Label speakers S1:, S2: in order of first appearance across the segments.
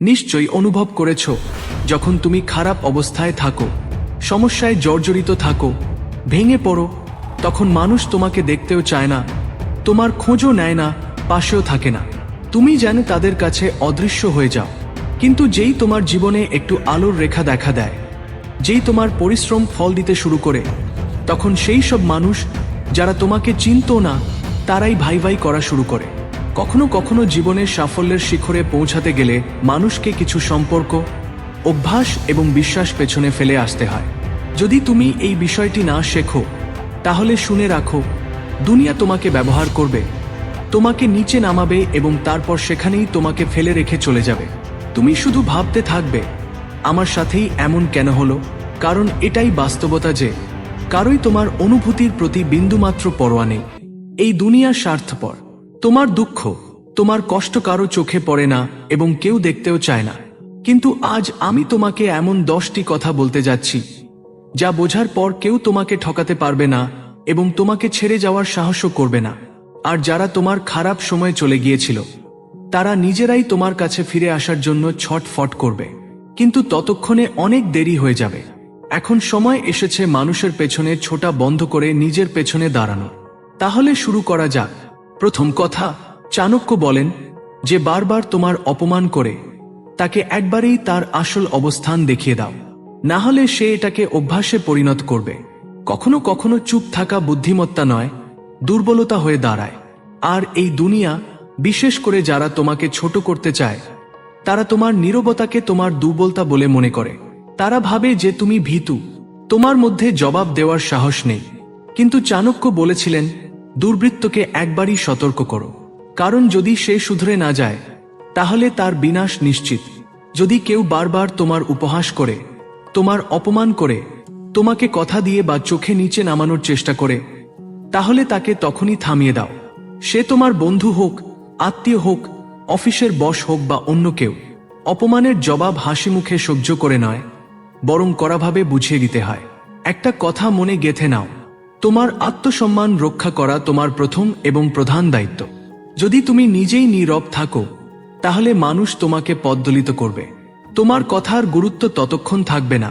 S1: নিশ্চয়ই অনুভব করেছ, যখন তুমি খারাপ অবস্থায় থাকো, সমস্যায় জর্জরিত থাকো, ভেঙে পড়ো, তখন মানুষ তোমাকে দেখতেও চায় না, তোমার খোঁজও নেয় না, পাশেও থাকে না। তুমি যেন তাদের কাছে অদৃশ্য হয়ে যাও, কিন্তু যেই তোমার জীবনে একটু আলোর রেখা দেখা দেয়, যেই তোমার পরিশ্রম ফল দিতে শুরু করে, তখন সেই সব মানুষ যারা তোমাকে চিনতো না, তারাই ভাই ভাই করা শুরু করে। কখনো কখনো জীবনের সাফল্যের শিখরে পৌঁছাতে গেলে মানুষকে কিছু সম্পর্ক, অভ্যাস এবং বিশ্বাস পেছনে ফেলে আসতে হয়। যদি তুমি এই বিষয়টি না শেখো, তাহলে শুনে রাখো, দুনিয়া তোমাকে ব্যবহার করবে, তোমাকে নিচে নামাবে এবং তারপর সেখানেই তোমাকে ফেলে রেখে চলে যাবে। তুমি শুধু ভাবতে থাকবে, আমার সাথেই এমন কেন হলো? কারণ এটাই বাস্তবতা যে, কারোই তোমার অনুভূতির প্রতি বিন্দুমাত্র পরোয়া নেই। এই দুনিয়া স্বার্থপর। তোমার দুঃখ, তোমার কষ্ট কারও চোখে পড়ে না এবং কেউ দেখতেও চায় না। কিন্তু আজ আমি তোমাকে এমন দশটি কথা বলতে যাচ্ছি, যা বোঝার পর কেউ তোমাকে ঠকাতে পারবে না এবং তোমাকে ছেড়ে যাওয়ার সাহসও করবে না। আর যারা তোমার খারাপ সময় চলে গিয়েছিল, তারা নিজেরাই তোমার কাছে ফিরে আসার জন্য ছটফট করবে। কিন্তু ততক্ষণে অনেক দেরি হয়ে যাবে। এখন সময় এসেছে মানুষের পেছনে ছোটা বন্ধ করে নিজের পেছনে দাঁড়ানো। তাহলে শুরু করা যাক। প্রথম কথা, চাণক্য বলেন যে বারবার তোমার অপমান করে, তাকে একবারেই তার আসল অবস্থান দেখিয়ে দাও। না হলে সে এটাকে অভ্যাসে পরিণত করবে। কখনো কখনো চুপ থাকা বুদ্ধিমত্তা নয়, দুর্বলতা হয়ে দাঁড়ায়। আর এই দুনিয়া, বিশেষ করে যারা তোমাকে ছোট করতে চায়, তারা তোমার নীরবতাকে তোমার দুর্বলতা বলে মনে করে। তারা ভাবে যে তুমি ভীতু। তোমার মধ্যে জবাব দেওয়ার সাহস নেই। কিন্তু চাণক্য বলেছিলেন দুর্বৃত্তকে একবারই সতর্ক করো। কারণ যদি সে শুধরে না যায়, তাহলে তার বিনাশ নিশ্চিত। যদি কেউ বারবার তোমার উপহাস করে, তোমার অপমান করে, তোমাকে কথা দিয়ে বা চোখে নিচে নামানোর চেষ্টা করে, তাহলে তাকে তখনই থামিয়ে দাও। সে তোমার বন্ধু হোক, আত্মীয় হোক, অফিসের বস হোক বা অন্য কেউ, অপমানের জবাব হাসি মুখে সহ্য করে নয়, বরং কড়াভাবে বুঝিয়ে দিতে হয়। একটা কথা মনে গেথে নাও। তোমার আত্মসম্মান রক্ষা করা তোমার প্রথম এবং প্রধান দায়িত্ব। যদি তুমি নিজেই নীরব থাকো, তাহলে মানুষ তোমাকে পদ্দলিত করবে। তোমার কথার গুরুত্ব ততক্ষণ থাকবে না,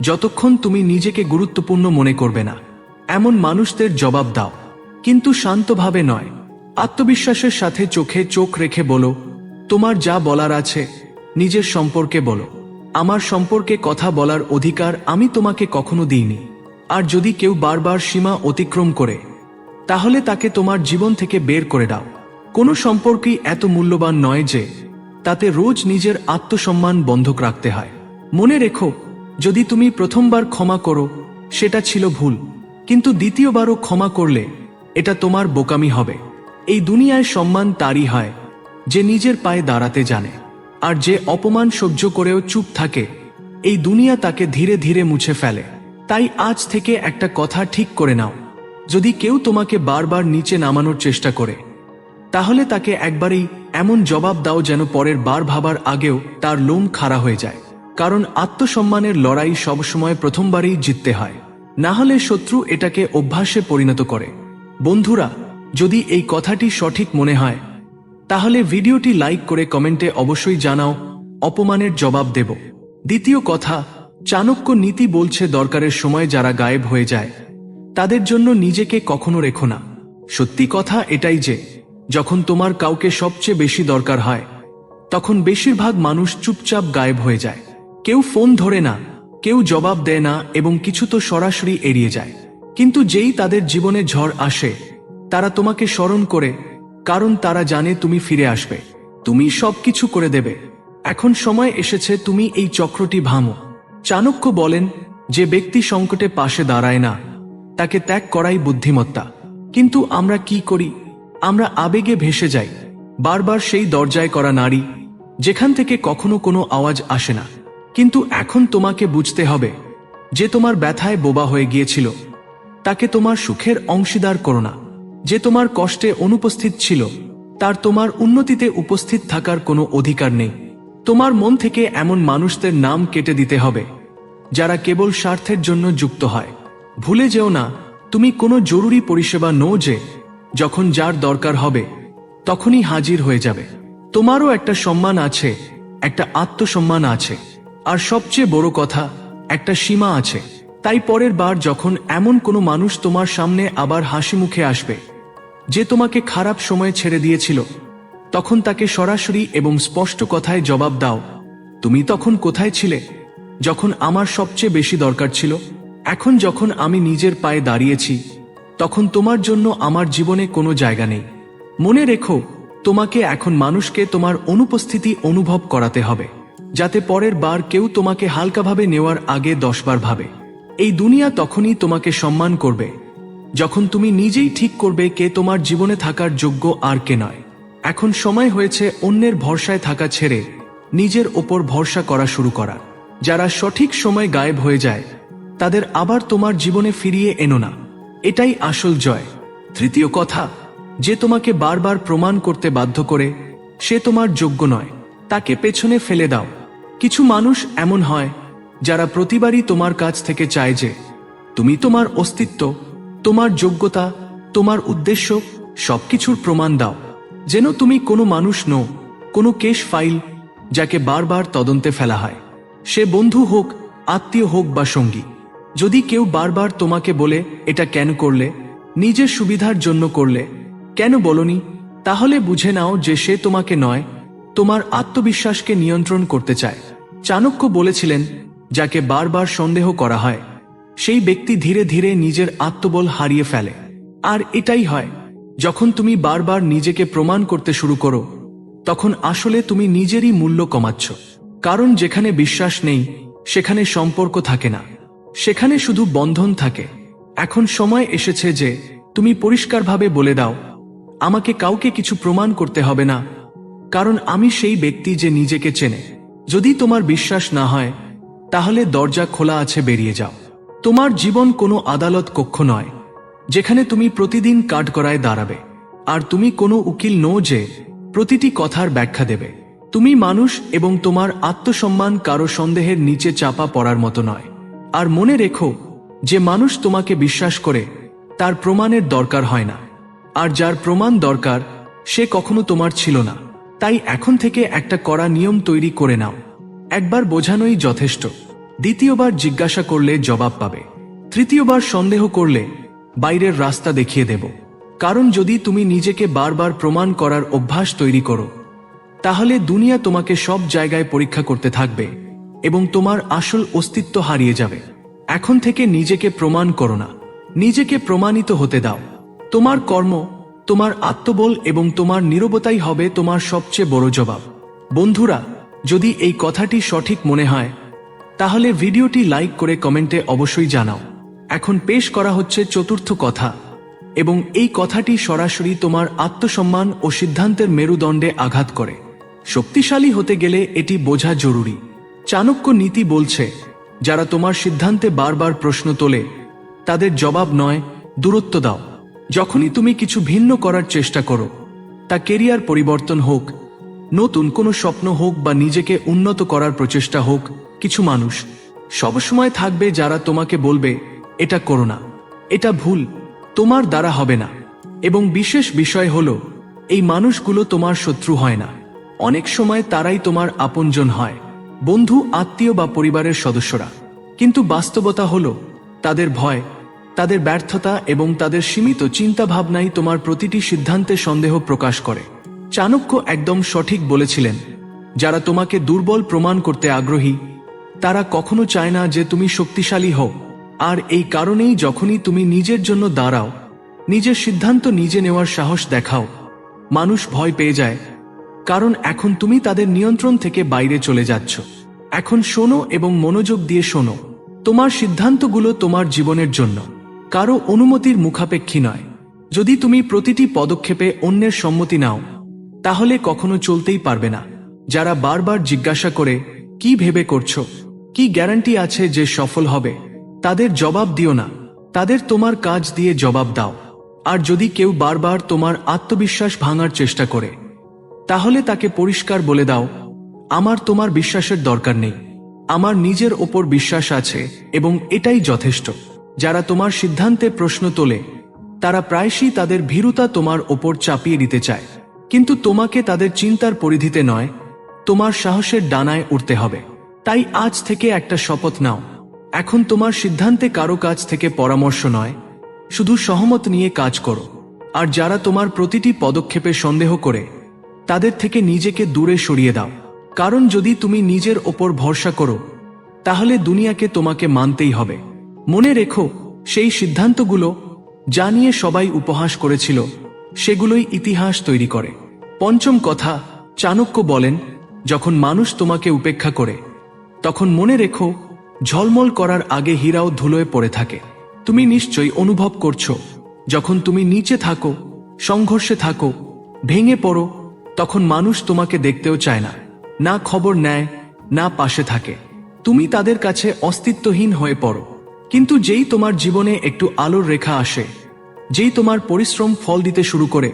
S1: যতক্ষণ তুমি নিজেকে গুরুত্বপূর্ণ মনে করবে না। এমন মানুষদের জবাব দাও। কিন্তু শান্তভাবে নয়। আত্মবিশ্বাসের সাথে চোখে চোখ রেখে বলো, তোমার যা বলার আছে, নিজের সম্পর্কে বলো। আমার সম্পর্কে কথা বলার অধিকার আমি তোমাকে কখনো দিইনি। আর যদি কেউ বারবার সীমা অতিক্রম করে, তাহলে তাকে তোমার জীবন থেকে বের করে দাও। কোনো সম্পর্কই এত মূল্যবান নয় যে, তাতে রোজ নিজের আত্মসম্মান বন্ধক রাখতে হয়। মনে রেখো, যদি তুমি প্রথমবার ক্ষমা করো, সেটা ছিল ভুল। কিন্তু দ্বিতীয়বারও ক্ষমা করলে, এটা তোমার বোকামি হবে। এই দুনিয়ায় সম্মান তারই হয়, যে নিজের পায়ে দাঁড়াতে জানে। আর যে অপমান সহ্য করেও চুপ থাকে, এই দুনিয়া তাকে ধীরে ধীরে মুছে ফেলে। তাই আজ থেকে একটা কথা ঠিক করে নাও। যদি কেউ তোমাকে বারবার নিচে নামানোর চেষ্টা করে, তাহলে তাকে একবারেই এমন জবাব দাও যেন পরের বার ভাবার আগেও তার লোম খাড়া হয়ে যায়। কারণ আত্মসম্মানের লড়াই সবসময় প্রথমবারই জিততে হয়। না হলে শত্রু এটাকে অভ্যাসে পরিণত করে। বন্ধুরা, যদি এই কথাটি সঠিক মনে হয়, তাহলে ভিডিওটি লাইক করে কমেন্টে অবশ্যই জানাও, অপমানের জবাব দেব। দ্বিতীয় কথা চাণক্য নীতি বলছে, দরকারের সময় যারা গায়েব হয়ে যায়, তাদের জন্য নিজেকে কখনো রেখো না। সত্যি কথা এটাই যে, যখন তোমার কাউকে সবচেয়ে বেশি দরকার হয়, তখন বেশিরভাগ মানুষ চুপচাপ গায়েব হয়ে যায়। কেউ ফোন ধরে না, কেউ জবাব দেয় না এবং কিছু তো সরাসরি এড়িয়ে যায়। কিন্তু যেই তাদের জীবনে ঝড় আসে, তারা তোমাকে স্মরণ করে, কারণ তারা জানে তুমি ফিরে আসবে। তুমি সবকিছু করে দেবে। এখন সময় এসেছে, তুমি এই চক্রটি ভাঙো। চাণক্য বলেন যে ব্যক্তি সংকটে পাশে দাঁড়ায় না, তাকে ত্যাগ করাই বুদ্ধিমত্তা। কিন্তু আমরা কি করি? আমরা আবেগে ভেসে যাই, বারবার সেই দরজায় করা নারী, যেখান থেকে কখনো কোনো আওয়াজ আসে না। কিন্তু এখন তোমাকে বুঝতে হবে, যে তোমার ব্যথায় বোবা হয়ে গিয়েছিল, তাকে তোমার সুখের অংশীদার করো না। যে তোমার কষ্টে অনুপস্থিত ছিল, তার তোমার উন্নতিতে উপস্থিত থাকার কোনো অধিকার নেই। তোমার মন থেকে এমন মানুষদের নাম কেটে দিতে হবে যারা কেবল স্বার্থের জন্য যুক্ত হয়। ভুলে যেও না, তুমি কোনো জরুরি পরিষেবা নো যে, যখন যার দরকার হবে, তখনই হাজির হয়ে যাবে। তোমারও একটা সম্মান আছে, একটা আত্মসম্মান আছে, আর সবচেয়ে বড় কথা, একটা সীমা আছে। তাই পরের বার যখন এমন কোনো মানুষ তোমার সামনে আবার হাসি মুখে আসবে, যে তোমাকে খারাপ সময়ে ছেড়ে দিয়েছিল, তখন তাকে সরাসরি এবং স্পষ্ট কথায় জবাব দাও, তুমি তখন কোথায় ছিলে? যখন আমার সবচেয়ে বেশি দরকার ছিল, এখন যখন আমি নিজের পায়ে দাঁড়িয়েছি, তখন তোমার জন্য আমার জীবনে কোনো জায়গা নেই। মনে রেখো, তোমাকে এখন মানুষকে তোমার অনুপস্থিতি অনুভব করাতে হবে, যাতে পরের বার কেউ তোমাকে হালকাভাবে নেওয়ার আগে দশবার ভাবে। এই দুনিয়া তখনই তোমাকে সম্মান করবে, যখন তুমি নিজেই ঠিক করবে কে তোমার জীবনে থাকার যোগ্য আর কে নয়। এখন সময় হয়েছে অন্যের ভরসায় থাকা ছেড়ে নিজের ওপর ভরসা করা শুরু করার। যারা সঠিক সময় গায়েব হয়ে যায়, তাদের আবার তোমার জীবনে ফিরিয়ে এনো না। এটাই আসল জয়। তৃতীয় কথা, যে তোমাকে বারবার প্রমাণ করতে বাধ্য করে, সে তোমার যোগ্য নয়। তাকে পেছনে ফেলে দাও। কিছু মানুষ এমন হয়, যারা প্রতিবারই তোমার কাছ থেকে চায় যে, তুমি তোমার অস্তিত্ব, তোমার যোগ্যতা, তোমার উদ্দেশ্য, সবকিছুর প্রমাণ দাও। যেন তুমি কোনো মানুষ নও, কোনো কেশ ফাইল, যাকে বারবার তদন্তে ফেলা হয়। সে বন্ধু হোক, আত্মীয় হোক বা সঙ্গী, যদি কেউ বারবার তোমাকে বলে, এটা কেন করলে? নিজের সুবিধার জন্য করলে? কেন বলনি? তাহলে বুঝে নাও যে সে তোমাকে নয়, তোমার আত্মবিশ্বাসকে নিয়ন্ত্রণ করতে চায়। চাণক্য বলেছিলেন, যাকে বারবার সন্দেহ করা হয়, সেই ব্যক্তি ধীরে ধীরে নিজের আত্মবল হারিয়ে ফেলে। আর এটাই হয়, যখন তুমি বারবার নিজেকে প্রমাণ করতে শুরু করো, তখন আসলে তুমি নিজেরই মূল্য কমাচ্ছ। কারণ যেখানে বিশ্বাস নেই, সেখানে সম্পর্ক থাকে না। সেখানে শুধু বন্ধন থাকে। এখন সময় এসেছে যে তুমি পরিষ্কারভাবে বলে দাও, আমাকে কাউকে কিছু প্রমাণ করতে হবে না, কারণ আমি সেই ব্যক্তি যে নিজেকে চেনে। যদি তোমার বিশ্বাস না হয়, তাহলে দরজা খোলা আছে, বেরিয়ে যাও। তোমার জীবন কোনো আদালত কক্ষ নয়, যেখানে তুমি প্রতিদিন কাঠগড়ায় দাঁড়াবে, আর তুমি কোনো উকিল নো যে প্রতিটি কথার ব্যাখ্যা দেবে। তুমি মানুষ এবং তোমার আত্মসম্মান কারও সন্দেহের নিচে চাপা পড়ার মতো নয়। আর মনে রেখো, যে মানুষ তোমাকে বিশ্বাস করে, তার প্রমাণের দরকার হয় না। আর যার প্রমাণ দরকার, সে কখনো তোমার ছিল না। তাই এখন থেকে একটা কড়া নিয়ম তৈরি করে নাও। একবার বোঝানোই যথেষ্ট। দ্বিতীয়বার জিজ্ঞাসা করলে জবাব পাবে। তৃতীয়বার সন্দেহ করলে বাইরের রাস্তা দেখিয়ে দেব। কারণ যদি তুমি নিজেকে বারবার প্রমাণ করার অভ্যাস তৈরি করো তাহলে দুনিয়া তোমাকে সব জায়গায় পরীক্ষা করতে থাকবে এবং তোমার আসল অস্তিত্ব হারিয়ে যাবে। এখন থেকে নিজেকে প্রমাণ করো না। নিজেকে প্রমাণিত হতে দাও। তোমার কর্ম, তোমার আত্মবল এবং তোমার নীরবতাই হবে তোমার সবচেয়ে বড় জবাব। বন্ধুরা, যদি এই কথাটি সঠিক মনে হয়, তাহলে ভিডিওটি লাইক করে কমেন্টে অবশ্যই জানাও। এখন পেশ করা হচ্ছে চতুর্থ কথা এবং এই কথাটি সরাসরি তোমার আত্মসম্মান ও সিদ্ধান্তের মেরুদণ্ডে আঘাত করে। শক্তিশালী হতে গেলে এটি বোঝা জরুরি। চাণক্য নীতি বলছে, যারা তোমার সিদ্ধান্তে বারবার প্রশ্ন তোলে, তাদের জবাব নয়, দূরত্ব দাও। যখনই তুমি কিছু ভিন্ন করার চেষ্টা করো, তা কেরিয়ার পরিবর্তন হোক, নতুন কোনো স্বপ্ন হোক বা নিজেকে উন্নত করার প্রচেষ্টা হোক, কিছু মানুষ সবসময় থাকবে যারা তোমাকে বলবে, এটা করো না, এটা ভুল, তোমার দ্বারা হবে না। এবং বিশেষ বিষয় হল, এই মানুষগুলো তোমার শত্রু হয় না। অনেক সময় তারাই তোমার আপনজন হয়। বন্ধু, আত্মীয় বা পরিবারের সদস্যরা। কিন্তু বাস্তবতা হল, তাদের ভয়, তাদের ব্যর্থতা এবং তাদের সীমিত চিন্তাভাবনাই তোমার প্রতিটি সিদ্ধান্তে সন্দেহ প্রকাশ করে। চাণক্য একদম সঠিক বলেছিলেন, যারা তোমাকে দুর্বল প্রমাণ করতে আগ্রহী, তারা কখনো চায় না যে তুমি শক্তিশালী হও। আর এই কারণেই যখনই তুমি নিজের জন্য দাঁড়াও, নিজের সিদ্ধান্ত নিজে নেওয়ার সাহস দেখাও, মানুষ ভয় পেয়ে যায় কারণ এখন তুমি তাদের নিয়ন্ত্রণ থেকে বাইরে চলে যাচ্ছ। এখন শোনো এবং মনোযোগ দিয়ে শোনো। তোমার সিদ্ধান্তগুলো তোমার জীবনের জন্য। কারও অনুমতির মুখাপেক্ষী নয়। যদি তুমি প্রতিটি পদক্ষেপে অন্যের সম্মতি নাও, তাহলে কখনো চলতেই পারবে না। যারা বারবার জিজ্ঞাসা করে, কি ভেবে করছ? কি গ্যারান্টি আছে যে সফল হবে? তাদের জবাব দিও না। তাদের তোমার কাজ দিয়ে জবাব দাও। আর যদি কেউ বারবার তোমার আত্মবিশ্বাস ভাঙার চেষ্টা করে তাহলে তাকে পরিষ্কার বলে দাও, আমার তোমার বিশ্বাসের দরকার নেই। আমার নিজের ওপর বিশ্বাস আছে এবং এটাই যথেষ্ট। যারা তোমার সিদ্ধান্তে প্রশ্ন তোলে, তারা প্রায়শই তাদের ভীরুতা তোমার ওপর চাপিয়ে দিতে চায়। কিন্তু তোমাকে তাদের চিন্তার পরিধিতে নয়, তোমার সাহসের ডানায় উঠতে হবে। তাই আজ থেকে একটা শপথ নাও। এখন তোমার সিদ্ধান্তে কারও কাছ থেকে পরামর্শ নয়, শুধু সহমত নিয়ে কাজ করো। আর যারা তোমার প্রতিটি পদক্ষেপে সন্দেহ করে তাদের থেকে নিজেকে দূরে সরিয়ে দাও। কারণ যদি তুমি নিজের ওপর ভরসা করো, তাহলে দুনিয়াকে তোমাকে মানতেই হবে। মনে রেখো, সেই সিদ্ধান্তগুলো যা নিয়ে সবাই উপহাস করেছিল, সেগুলোই ইতিহাস তৈরি করে। পঞ্চম কথা, চাণক্য বলেন, যখন মানুষ তোমাকে উপেক্ষা করে, তখন মনে রেখো, ঝলমল করার আগে হীরাও ধুলোয় পড়ে থাকে। তুমি নিশ্চয়ই অনুভব করছ, যখন তুমি নিচে থাকো, সংঘর্ষে থাকো, ভেঙে পড়ো তখন মানুষ তোমাকে দেখতেও চায় না না খবর নেয়, না পাশে থাকে। তুমি তাদের কাছে অস্তিত্বহীন হয়ে পড়ো। কিন্তু যেই তোমার জীবনে একটু আলোর রেখা আসে, যেই তোমার পরিশ্রম ফল দিতে শুরু করে,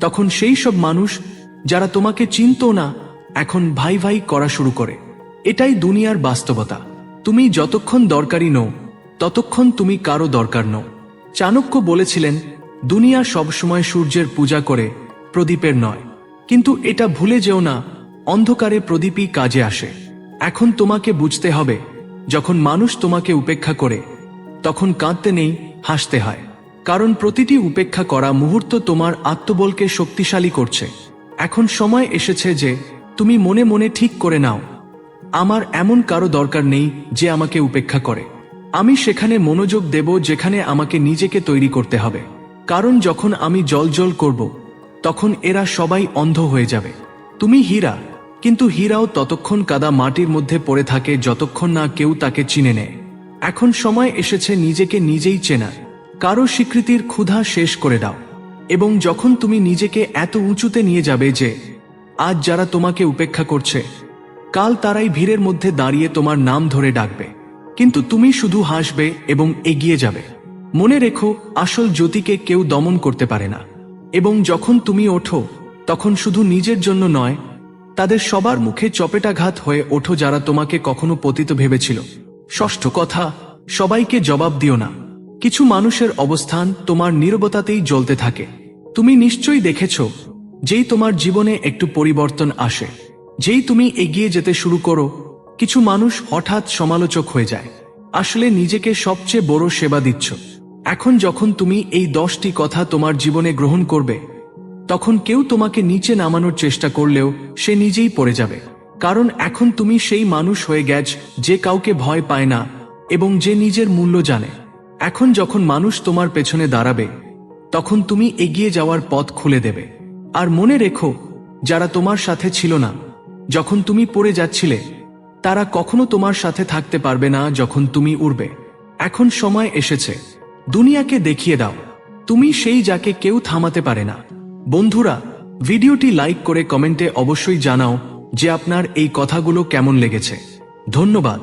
S1: তখন সেই সব মানুষ যারা তোমাকে চিনত না, এখন ভাই ভাই করা শুরু করে। এটাই দুনিয়ার বাস্তবতা। তুমি যতক্ষণ দরকারি নও, ততক্ষণ তুমি কারও দরকার নও। চাণক্য বলেছিলেন, দুনিয়া সবসময় সূর্যের পূজা করে, প্রদীপের নয়। কিন্তু এটা ভুলে যেও না, অন্ধকারে প্রদীপই কাজে আসে। এখন তোমাকে বুঝতে হবে, যখন মানুষ তোমাকে উপেক্ষা করে, তখন কাঁদতে নেই, হাসতে হয়। কারণ প্রতিটি উপেক্ষা করা মুহূর্ত তোমার আত্মবলকে শক্তিশালী করছে। এখন সময় এসেছে যে, তুমি মনে মনে ঠিক করে নাও। আমার এমন কারও দরকার নেই যে আমাকে উপেক্ষা করে। আমি সেখানে মনোযোগ দেব যেখানে আমাকে নিজেকে তৈরি করতে হবে। কারণ যখন আমি জল জল করব তখন এরা সবাই অন্ধ হয়ে যাবে। তুমি হীরা, কিন্তু হীরাও ততক্ষণ কাদা মাটির মধ্যে পড়ে থাকে যতক্ষণ না কেউ তাকে চিনে নেয়। এখন সময় এসেছে নিজেকে নিজেই চেনার। কারও স্বীকৃতির ক্ষুধা শেষ করে দাও। এবং যখন তুমি নিজেকে এত উঁচুতে নিয়ে যাবে যে, আজ যারা তোমাকে উপেক্ষা করছে, কাল তারাই ভিড়ের মধ্যে দাঁড়িয়ে তোমার নাম ধরে ডাকবে। কিন্তু তুমি শুধু হাসবে এবং এগিয়ে যাবে। মনে রেখো, আসল জ্যোতিকে কেউ দমন করতে পারে না। এবং যখন তুমি ওঠো, তখন শুধু নিজের জন্য নয়, তাদের সবার মুখে চপেটাঘাত হয়ে ওঠো যারা তোমাকে কখনো পতিত ভেবেছিল। ষষ্ঠ কথা, সবাইকে জবাব দিও না। কিছু মানুষের অবস্থান তোমার নীরবতাতেই জ্বলতে থাকে। তুমি নিশ্চয়ই দেখেছ, যেই তোমার জীবনে একটু পরিবর্তন আসে। যেই তুমি এগিয়ে যেতে শুরু করো, কিছু মানুষ হঠাৎ সমালোচক হয়ে যায়। আসলে নিজেকে সবচেয়ে বড় সেবা দিচ্ছ। এখন যখন তুমি এই দশটি কথা তোমার জীবনে গ্রহণ করবে, তখন কেউ তোমাকে নিচে নামানোর চেষ্টা করলেও সে নিজেই পড়ে যাবে। কারণ এখন তুমি সেই মানুষ হয়ে গেছ যে কাউকে ভয় পায় না এবং যে নিজের মূল্য জানে। এখন যখন মানুষ তোমার পেছনে দাঁড়াবে, তখন তুমি এগিয়ে যাওয়ার পথ খুলে দেবে। আর মনে রেখো, যারা তোমার সাথে ছিল না, যখন তুমি পড়ে যাচ্ছিলে, তারা কখনো তোমার সাথে থাকতে পারবে না যখন তুমি উড়বে। এখন সময় এসেছে। দুনিয়াকে দেখিয়ে দাও। তুমি সেই যাকে কেউ থামাতে পারে না। বন্ধুরা, ভিডিওটি লাইক করে কমেন্টে অবশ্যই জানাও যে আপনার এই কথাগুলো কেমন লেগেছে। ধন্যবাদ।